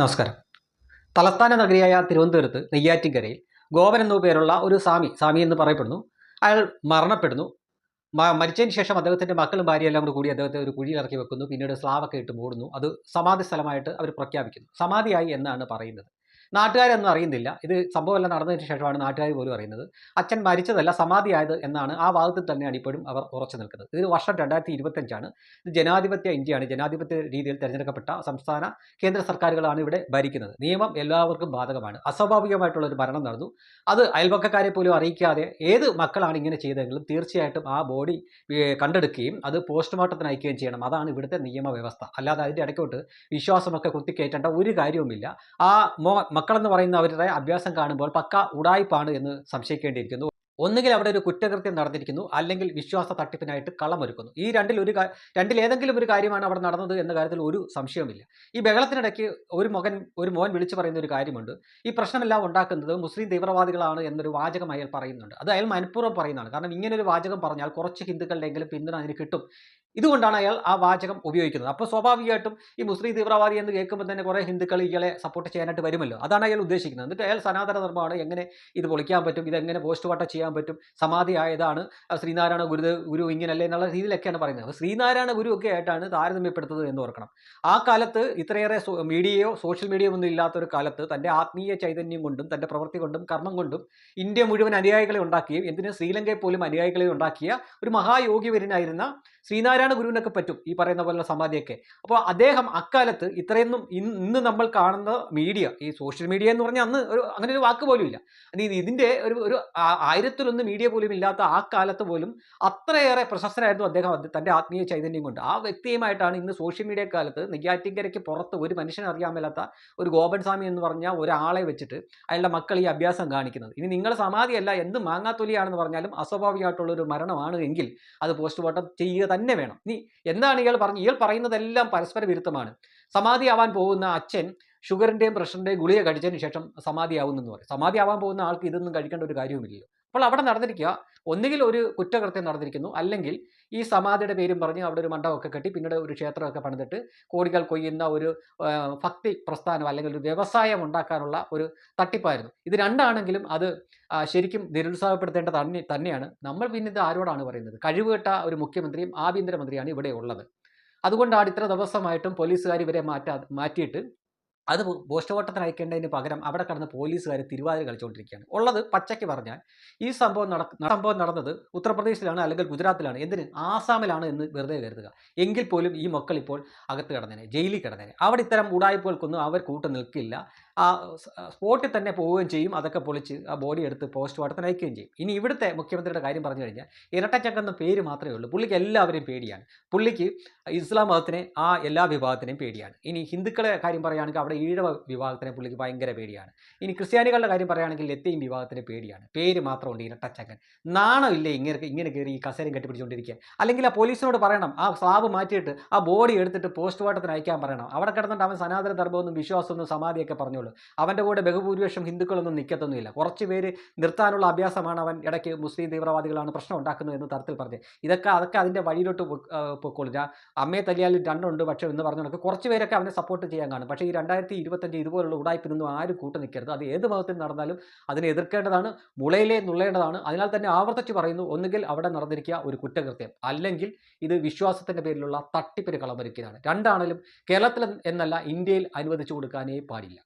നമസ്കാരം. തലസ്ഥാന നഗരിയായ തിരുവനന്തപുരത്ത് നെയ്യാറ്റിൻകരയിൽ ഗോപൻ എന്നു പേരുള്ള ഒരു സ്വാമി സ്വാമി എന്ന് പറയപ്പെടുന്നു. അയാൾ മരണപ്പെടുന്നു. മരിച്ചതിന് ശേഷം അദ്ദേഹത്തിന്റെ മക്കളും ഭാര്യയും എല്ലാം കൂടി അദ്ദേഹത്തെ ഒരു കുഴിയിൽ ഇറക്കി വെക്കുന്നു. പിന്നീട് സ്ലാവൊക്കെ ഇട്ട് മൂടുന്നു. അത് സമാധി സ്ഥലമായിട്ട് അവർ പ്രഖ്യാപിക്കുന്നു. സമാധിയായി എന്നാണ് പറയുന്നത്. നാട്ടുകാരൊന്നും അറിയുന്നില്ല. ഇത് സംഭവമല്ല നടന്നതിന് ശേഷമാണ് നാട്ടുകാർ പോലും അറിയുന്നത്. അച്ഛൻ മരിച്ചതല്ല സമാധിയായത് എന്നാണ് ആ വാദത്തിൽ തന്നെയാണ് ഇപ്പോഴും അവർ ഉറച്ചു നിൽക്കുന്നത്. ഇത് വർഷം രണ്ടായിരത്തി ഇരുപത്തഞ്ചാണ് ഇത് ജനാധിപത്യ ഇന്ത്യയാണ്. ജനാധിപത്യ രീതിയിൽ തിരഞ്ഞെടുക്കപ്പെട്ട സംസ്ഥാന കേന്ദ്ര സർക്കാരുകളാണ് ഇവിടെ ഭരിക്കുന്നത്. നിയമം എല്ലാവർക്കും ബാധകമാണ്. അസ്വാഭാവികമായിട്ടുള്ള ഒരു നടന്നു. അത് അയൽപക്കക്കാരെ പോലും അറിയിക്കാതെ ഏത് മക്കളാണ് ഇങ്ങനെ ചെയ്തതെങ്കിലും തീർച്ചയായിട്ടും ആ ബോഡി കണ്ടെടുക്കുകയും അത് പോസ്റ്റ്മോർട്ടത്തിന് അയക്കുകയും ചെയ്യണം. അതാണ് ഇവിടുത്തെ നിയമവ്യവസ്ഥ. അല്ലാതെ അതിന്റെ ഇടയ്ക്കോട്ട് വിശ്വാസമൊക്കെ കുത്തിക്കയറ്റേണ്ട ഒരു കാര്യവുമില്ല. ആ മക്കളെന്ന് പറയുന്ന അവരുടെ അഭ്യാസം കാണുമ്പോൾ പക്ക ഉടായ്പാണ് എന്ന് സംശയിക്കേണ്ടിയിരിക്കുന്നു. ഒന്നുകിൽ അവിടെ ഒരു കുറ്റകൃത്യം നടന്നിരിക്കുന്നു അല്ലെങ്കിൽ വിശ്വാസ തട്ടിപ്പിനായിട്ട് കളമൊരുക്കുന്നു. ഈ രണ്ടിൽ ഒരു രണ്ടിൽ ഏതെങ്കിലും ഒരു കാര്യമാണ് അവിടെ നടന്നത് എന്ന കാര്യത്തിൽ ഒരു സംശയവുമില്ല. ഈ ബഹളത്തിനിടയ്ക്ക് ഒരു മകൻ ഒരു മോൻ വിളിച്ചു പറയുന്ന ഒരു കാര്യമുണ്ട്. ഈ പ്രശ്നമെല്ലാം ഉണ്ടാക്കുന്നത് മുസ്ലിം തീവ്രവാദികളാണ് എന്നൊരു വാചകം അയാൾ പറയുന്നുണ്ട്. അത് അയാൾ മനഃപൂർവം പറയുന്നതാണ്. കാരണം ഇങ്ങനെ ഒരു വാചകം പറഞ്ഞാൽ കുറച്ച് ഹിന്ദുക്കളുടെയെങ്കിലും പിന്തുണ അതിന് കിട്ടും. ഇതുകൊണ്ടാണ് അയാൾ ആ വാചകം ഉപയോഗിക്കുന്നത്. അപ്പോൾ സ്വാഭാവികമായിട്ടും ഈ മുസ്ലിം തീവ്രവാദി എന്ന് കേൾക്കുമ്പോൾ തന്നെ കുറേ ഹിന്ദുക്കൾ ഇയാളെ സപ്പോർട്ട് ചെയ്യാനായിട്ട് വരുമല്ലോ. അതാണ് അയാൾ ഉദ്ദേശിക്കുന്നത്. എന്നിട്ട് അയാൾ സനാതന ധർമ്മമാണ്. എങ്ങനെ ഇത് പൊളിക്കാൻ പറ്റും? ഇതെങ്ങനെ പോസ്റ്റ്മോർട്ടം ചെയ്യാൻ പറ്റും? സമാധി ആയതാണ്. ശ്രീനാരായണ ഗുരു ഗുരു ഇങ്ങനല്ലേ എന്നുള്ള രീതിയിലൊക്കെയാണ് പറയുന്നത്. അപ്പോൾ ശ്രീനാരായണ ഗുരു ഒക്കെ ആയിട്ടാണ് താരതമ്യപ്പെടുത്തുന്നത് എന്ന് ഓർക്കണം. ആ കാലത്ത് ഇത്രയേറെ മീഡിയയോ സോഷ്യൽ മീഡിയയോ ഒന്നും ഇല്ലാത്തൊരു കാലത്ത് തന്റെ ആത്മീയ ചൈതന്യം കൊണ്ടും തന്റെ പ്രവൃത്തി കൊണ്ടും കർമ്മം കൊണ്ടും ഇന്ത്യ മുഴുവൻ അനുയായികളെ ഉണ്ടാക്കുകയും എന്തിന് ശ്രീലങ്കയെ പോലും അനുയായികളെ ഉണ്ടാക്കിയ ഒരു മഹായോഗിവരനായിരുന്ന ശ്രീനാരായണ ഗുരുവിനൊക്കെ പറ്റും ഈ പറയുന്ന പോലുള്ള സമാധിയൊക്കെ. അപ്പോൾ അദ്ദേഹം അക്കാലത്ത് ഇത്രയൊന്നും ഇന്ന് നമ്മൾ കാണുന്ന മീഡിയ ഈ സോഷ്യൽ മീഡിയ എന്ന് പറഞ്ഞാൽ അന്ന് ഒരു അങ്ങനെ ഒരു വാക്ക് പോലും ഇല്ല. ഇതിന്റെ ഒരു ഒരു ആയിരത്തിലൊന്നും മീഡിയ പോലും ഇല്ലാത്ത ആ കാലത്ത് പോലും അത്രയേറെ പ്രശസ്തനായിരുന്നു അദ്ദേഹം തന്റെ ആത്മീയ ചൈതന്യം കൊണ്ട്. ആ വ്യക്തിയുമായിട്ടാണ് ഇന്ന് സോഷ്യൽ മീഡിയ കാലത്ത് നെയ്യാറ്റിങ്കരയ്ക്ക് പുറത്ത് ഒരു മനുഷ്യനെ അറിയാൻ മേലാത്ത ഒരു ഗോപൻ സ്വാമി എന്ന് പറഞ്ഞ ഒരാളെ വെച്ചിട്ട് അയാളുടെ മക്കൾ ഈ അഭ്യാസം കാണിക്കുന്നത്. ഇനി നിങ്ങൾ സമാധിയല്ല എന്ത് മാങ്ങാത്തൊലിയാണെന്ന് പറഞ്ഞാലും അസ്വാഭാവികമായിട്ടുള്ള ഒരു മരണമാണ് എങ്കിൽ അത് പോസ്റ്റ്മോർട്ടം ചെയ്യുക തന്നെ വേണം. ഇനി എന്താണ് ഇയാൾ പറഞ്ഞു? ഇയാൾ പറയുന്നതെല്ലാം പരസ്പര വിരുദ്ധമാണ്. സമാധിയാവാൻ പോകുന്ന അച്ഛൻ ഷുഗറിന്റെയും പ്രഷറിന്റെയും ഗുളിക കഴിച്ചതിന് ശേഷം സമാധിയാവുന്നെന്ന് പറയും. സമാധിയാവാൻ പോകുന്ന ആൾക്ക് ഇതൊന്നും കഴിക്കേണ്ട ഒരു കാര്യവുമില്ലല്ലോ. അപ്പോൾ അവിടെ നടന്നിരിക്കുക. ഒന്നുകിൽ ഒരു കുറ്റകൃത്യം നടന്നിരിക്കുന്നു. അല്ലെങ്കിൽ ഈ സമാധിയുടെ പേരും പറഞ്ഞ് അവിടെ ഒരു മണ്ഡപമൊക്കെ കെട്ടി പിന്നീട് ഒരു ക്ഷേത്രമൊക്കെ പണിതിട്ട് കോടികൾ കൊയ്യുന്ന ഒരു ഭക്തി പ്രസ്ഥാനം അല്ലെങ്കിൽ ഒരു വ്യവസായം ഉണ്ടാക്കാനുള്ള ഒരു തട്ടിപ്പായിരുന്നു. ഇത് രണ്ടാണെങ്കിലും അത് ശരിക്കും നിരുത്സാഹപ്പെടുത്തേണ്ട തന്നെ തന്നെയാണ്. നമ്മൾ പിന്നെ ഇത് ആരോടാണ് പറയുന്നത്? കഴിവുകെട്ട ഒരു മുഖ്യമന്ത്രിയും ആഭ്യന്തരമന്ത്രിയാണ് ഇവിടെ ഉള്ളത്. അതുകൊണ്ടാണ് ഇത്ര ദിവസമായിട്ടും പോലീസുകാർ ഇവരെ മാറ്റാ മാറ്റിയിട്ട് അത് പോസ്റ്റ്മോർട്ടത്തിന് അയക്കേണ്ടതിന് പകരം അവിടെ കടന്ന് പോലീസുകാർ തിരുവാതിര കളിച്ചുകൊണ്ടിരിക്കുകയാണ് ഉള്ളത് പച്ചയ്ക്ക് പറഞ്ഞാൽ ഈ സംഭവം നട സംഭവം നടന്നത് ഉത്തർപ്രദേശിലാണ് അല്ലെങ്കിൽ ഗുജറാത്തിലാണ്. എന്തിന്? ആസാമിലാണ് എന്ന് വെറുതെ കരുതുക. എങ്കിൽ പോലും ഈ മക്കൾ ഇപ്പോൾ അകത്ത് കിടന്നേനെ ജയിലിൽ കിടന്നേനെ. അവിടെ ഇത്തരം ഉടായ്പകൾക്കൊന്നും അവർ കൂട്ടു നിൽക്കില്ല. ആ സ്പോട്ടിൽ തന്നെ പോവുകയും ചെയ്യും. അതൊക്കെ പൊളിച്ച് ആ ബോഡി എടുത്ത് പോസ്റ്റ്മോർട്ടത്തിന് അയക്കുകയും ചെയ്യും. ഇനി ഇവിടുത്തെ മുഖ്യമന്ത്രിയുടെ കാര്യം പറഞ്ഞു കഴിഞ്ഞാൽ ഇരട്ടച്ചക്ക എന്ന പേര് മാത്രമേ ഉള്ളൂ. പുള്ളിക്ക് എല്ലാവരെയും പേടിയാണ്. പുള്ളിക്ക് ഇസ്ലാം മതത്തിനെ ആ എല്ലാ വിഭാഗത്തിനെയും പേടിയാണ്. ഇനി ഹിന്ദുക്കളെ കാര്യം പറയുകയാണെങ്കിൽ അവിടെ ഈഴവ വിഭാഗത്തിനെ പുള്ളിക്ക് ഭയങ്കര പേടിയാണ്. ഇനി ക്രിസ്ത്യാനികളുടെ കാര്യം പറയുകയാണെങ്കിൽ ലത്തീം വിഭാഗത്തിന് പേടിയാണ്. പേര് മാത്രമുണ്ട് ഇരട്ടച്ചക്കൻ. നാണമില്ലേ ഇങ്ങനെ ഇങ്ങനെ കയറി ഈ കസേരയും കെട്ടിപ്പിടിച്ചുകൊണ്ടിരിക്കുക അല്ലെങ്കിൽ ആ പോലീസിനോട് പറയണം ആ സ്ലാബ് മാറ്റിയിട്ട് ആ ബോഡി എടുത്തിട്ട് പോസ്റ്റ്മോർട്ടത്തിന് അയക്കാൻ പറയണം. അവിടെ കിടന്നിട്ട് അവൻ സനാതന ധർമ്മമൊന്നും വിശ്വാസമൊന്നും സമാധിയൊക്കെ പറഞ്ഞോളൂ അവന്റെ കൂടെ ബഹുഭൂരിപക്ഷം ഹിന്ദുക്കളൊന്നും നിൽക്കത്തൊന്നുമില്ല കുറച്ച് പേര് നിർത്താനുള്ള അഭ്യാസമാണ് അവൻ ഇടയ്ക്ക് മുസ്ലിം തീവ്രവാദികളാണ് പ്രശ്നം ഉണ്ടാക്കുന്നത് എന്ന് തരത്തിൽ പറഞ്ഞത് ഇതൊക്കെ അതൊക്കെ അതിന്റെ വഴിയിലോട്ട് പൊക്കോളില്ല അമ്മയെ തല്ലിയാലും രണ്ടുണ്ട് പക്ഷേ എന്ന് പറഞ്ഞു നടക്കും. കുറച്ച് പേരൊക്കെ അവനെ സപ്പോർട്ട് ചെയ്യാൻ കാണും. പക്ഷേ ഈ രണ്ടായിരത്തി ഇരുപത്തഞ്ച് ഇതുപോലുള്ള ഉടായ്പിനൊന്നും ആരും കൂട്ട് നിൽക്കരുത്. അത് ഏത് മതത്തിൽ നടന്നാലും അതിനെ എതിർക്കേണ്ടതാണ് മുളയിലേ നുള്ളേണ്ടതാണ്. അതിനാൽ തന്നെ ആവർത്തിച്ച് പറയുന്നു ഒന്നുകിൽ അവിടെ നടന്നിരിക്കുക ഒരു കുറ്റകൃത്യം അല്ലെങ്കിൽ ഇത് വിശ്വാസത്തിന്റെ പേരിലുള്ള തട്ടിപ്പിന് കളമൊരുക്കിയതാണ്. രണ്ടാണെങ്കിലും കേരളത്തിൽ എന്നല്ല ഇന്ത്യയിൽ അനുവദിച്ചു കൊടുക്കാനേ പാടില്ല.